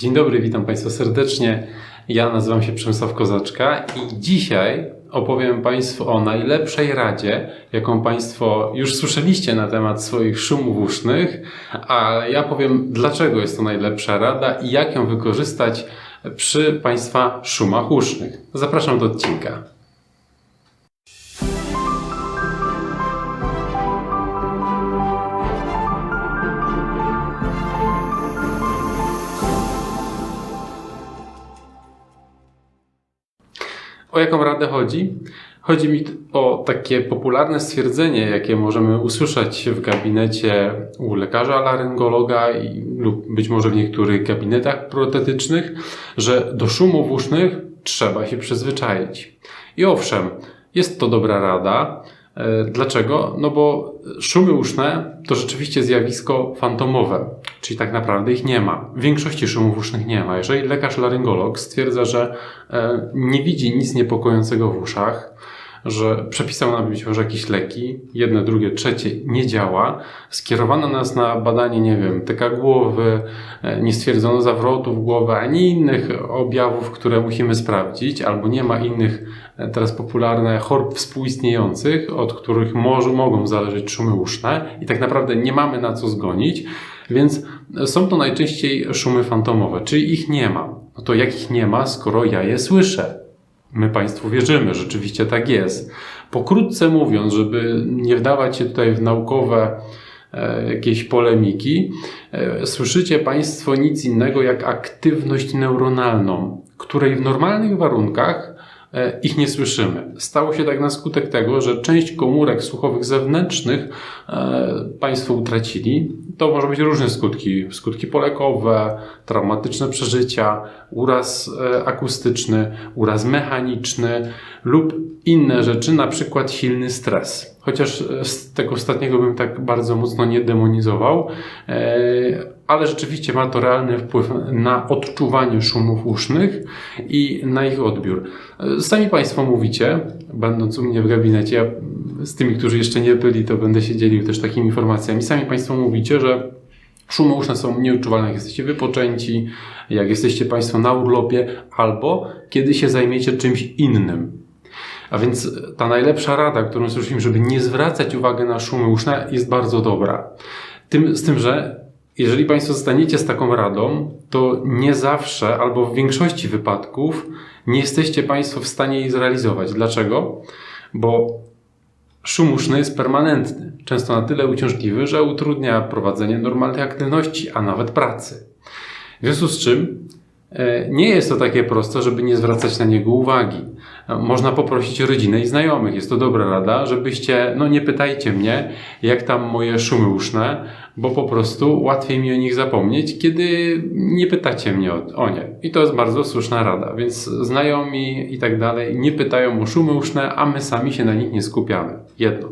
Dzień dobry, witam Państwa serdecznie. Ja nazywam się Przemysław Kozaczka i dzisiaj opowiem Państwu o najlepszej radzie, jaką Państwo już słyszeliście na temat swoich szumów usznych, a ja powiem, dlaczego jest to najlepsza rada i jak ją wykorzystać przy Państwa szumach usznych. Zapraszam do odcinka. O jaką radę chodzi? Chodzi mi o takie popularne stwierdzenie, jakie możemy usłyszeć w gabinecie u lekarza laryngologa i, lub być może w niektórych gabinetach protetycznych, że do szumów usznych trzeba się przyzwyczaić. I owszem, jest to dobra rada. E, Dlaczego? No bo szumy uszne to rzeczywiście zjawisko fantomowe, czyli tak naprawdę ich nie ma. W większości szumów usznych nie ma. Jeżeli lekarz laryngolog stwierdza, że e, nie widzi nic niepokojącego w uszach, że przepisał nam być może jakieś leki, jedne, drugie, trzecie nie działa, skierowano nas na badanie, nie wiem, tyka głowy, e, nie stwierdzono zawrotów głowy, ani innych objawów, które musimy sprawdzić, albo nie ma innych e, teraz popularne chorób współistniejących, od których może, mogą zależeć szumy uszne i tak naprawdę nie mamy na co zgonić, więc są to najczęściej szumy fantomowe, czyli ich nie ma. No to jak ich nie ma, skoro ja je słyszę? My Państwu wierzymy, rzeczywiście tak jest. Pokrótce mówiąc, żeby nie wdawać się tutaj w naukowe e, jakieś polemiki, e, słyszycie Państwo nic innego jak aktywność neuronalną, której w normalnych warunkach ich nie słyszymy. Stało się tak na skutek tego, że część komórek słuchowych zewnętrznych e, Państwo utracili. To może być różne skutki. Skutki polekowe, traumatyczne przeżycia, uraz e, akustyczny, uraz mechaniczny lub inne rzeczy, na przykład silny stres. Chociaż e, z tego ostatniego bym tak bardzo mocno nie demonizował, e, ale rzeczywiście ma to realny wpływ na odczuwanie szumów usznych i na ich odbiór. Sami Państwo mówicie, będąc u mnie w gabinecie, ja z tymi, którzy jeszcze nie byli, to będę się dzielił też takimi informacjami. Sami Państwo mówicie, że Szumy uszne są nieodczuwalne, jak jesteście wypoczęci, jak jesteście Państwo na urlopie, albo kiedy się zajmiecie czymś innym. A więc ta najlepsza rada, którą słyszeliśmy, żeby nie zwracać uwagi na szumy uszne, jest bardzo dobra. Tym, z tym, że jeżeli Państwo zostaniecie z taką radą, to nie zawsze, albo w większości wypadków, nie jesteście Państwo w stanie jej zrealizować. Dlaczego? Bo Szum uszny jest permanentny, często na tyle uciążliwy, że utrudnia prowadzenie normalnej aktywności, a nawet pracy. W związku z czym e, nie jest to takie proste, żeby nie zwracać na niego uwagi. Można poprosić rodzinę i znajomych. Jest to dobra rada, żebyście, no nie pytajcie mnie, jak tam moje szumy uszne, bo po prostu łatwiej mi o nich zapomnieć, kiedy nie pytacie mnie o, o nie. I to jest bardzo słuszna rada. Więc znajomi i tak dalej nie pytają o szumy uszne, a my sami się na nich nie skupiamy. Jedno.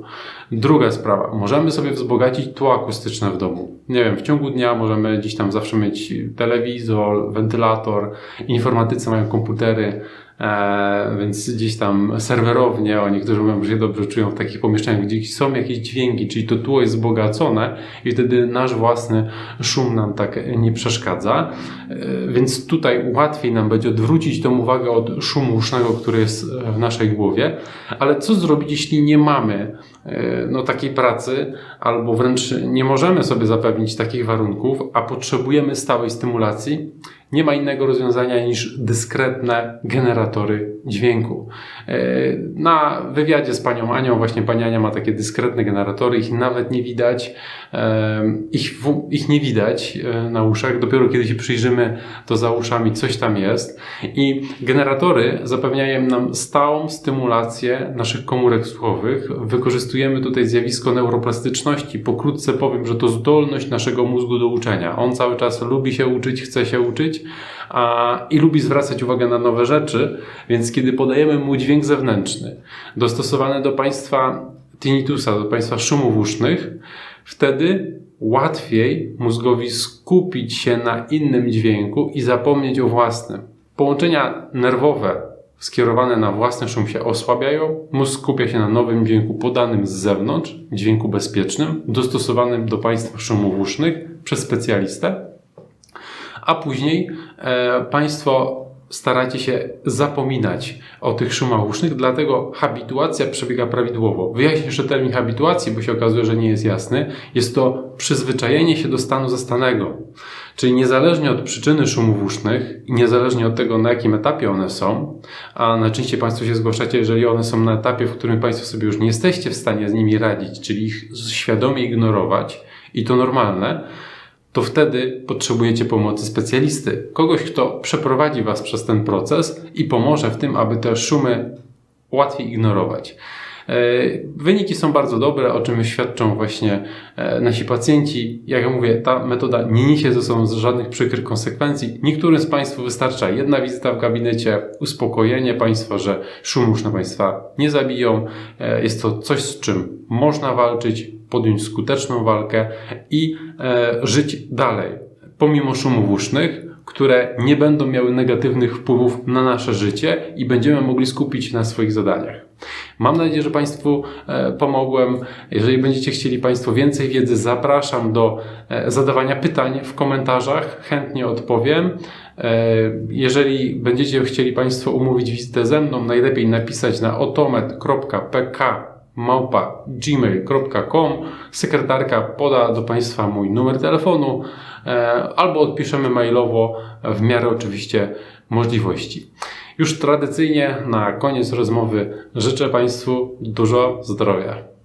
Druga sprawa. Możemy sobie wzbogacić tło akustyczne w domu. Nie wiem, w ciągu dnia możemy gdzieś tam zawsze mieć telewizor, wentylator, informatycy mają komputery, E, więc gdzieś tam serwerownie, o niektórzy mówią, że się dobrze czują w takich pomieszczeniach, gdzie są jakieś dźwięki, czyli to tło jest wzbogacone i wtedy nasz własny szum nam tak nie przeszkadza. E, więc tutaj łatwiej nam będzie odwrócić tą uwagę od szumu usznego, który jest w naszej głowie. Ale co zrobić, jeśli nie mamy e, no, takiej pracy, albo wręcz nie możemy sobie zapewnić takich warunków, a potrzebujemy stałej stymulacji? Nie ma innego rozwiązania niż dyskretne generatory dźwięku. E, Na wywiadzie z panią Anią, właśnie pani Ania ma takie dyskretne generatory, ich nawet nie widać, e, ich, ich nie widać e, na uszach. Dopiero kiedy się przyjrzymy, to za uszami coś tam jest. I generatory zapewniają nam stałą stymulację naszych komórek słuchowych. Wykorzystujemy tutaj zjawisko neuroplastyczności. Pokrótce powiem, że to zdolność naszego mózgu do uczenia. On cały czas lubi się uczyć, chce się uczyć a, i lubi zwracać uwagę na nowe rzeczy, więc kiedy podajemy mu dźwięk zewnętrzny, dostosowany do Państwa tinnitusa, do Państwa szumów usznych, wtedy łatwiej mózgowi skupić się na innym dźwięku i zapomnieć o własnym. Połączenia nerwowe skierowane na własny szum się osłabiają, mózg skupia się na nowym dźwięku podanym z zewnątrz, dźwięku bezpiecznym, dostosowanym do Państwa szumów usznych przez specjalistę, a później e, Państwo staracie się zapominać o tych szumach usznych, dlatego habituacja przebiega prawidłowo. Wyjaśnię jeszcze termin habituacji, bo się okazuje, że nie jest jasny. Jest to przyzwyczajenie się do stanu zastanego. Czyli niezależnie od przyczyny szumów usznych i niezależnie od tego, na jakim etapie one są, a najczęściej Państwo się zgłaszacie, jeżeli one są na etapie, w którym Państwo sobie już nie jesteście w stanie z nimi radzić, czyli ich świadomie ignorować, i to normalne, to wtedy potrzebujecie pomocy specjalisty. Kogoś, kto przeprowadzi Was przez ten proces i pomoże w tym, aby te szumy łatwiej ignorować. E, Wyniki są bardzo dobre, o czym świadczą właśnie e, nasi pacjenci. Jak ja mówię, ta metoda nie niesie ze sobą żadnych przykrych konsekwencji. Niektórym z Państwa wystarcza jedna wizyta w gabinecie, uspokojenie Państwa, że szumów na Państwa nie zabiją. E, Jest to coś, z czym można walczyć, podjąć skuteczną walkę i żyć dalej, pomimo szumów usznych, które nie będą miały negatywnych wpływów na nasze życie i będziemy mogli skupić się na swoich zadaniach. Mam nadzieję, że Państwu e, pomogłem. Jeżeli będziecie chcieli Państwo więcej wiedzy, zapraszam do e, zadawania pytań w komentarzach. Chętnie odpowiem. E, Jeżeli będziecie chcieli Państwo umówić wizytę ze mną, najlepiej napisać na otomet.pk małpa gmail.com. Sekretarka poda do Państwa mój numer telefonu e, albo odpiszemy mailowo w miarę oczywiście możliwości. Już tradycyjnie na koniec rozmowy życzę Państwu dużo zdrowia.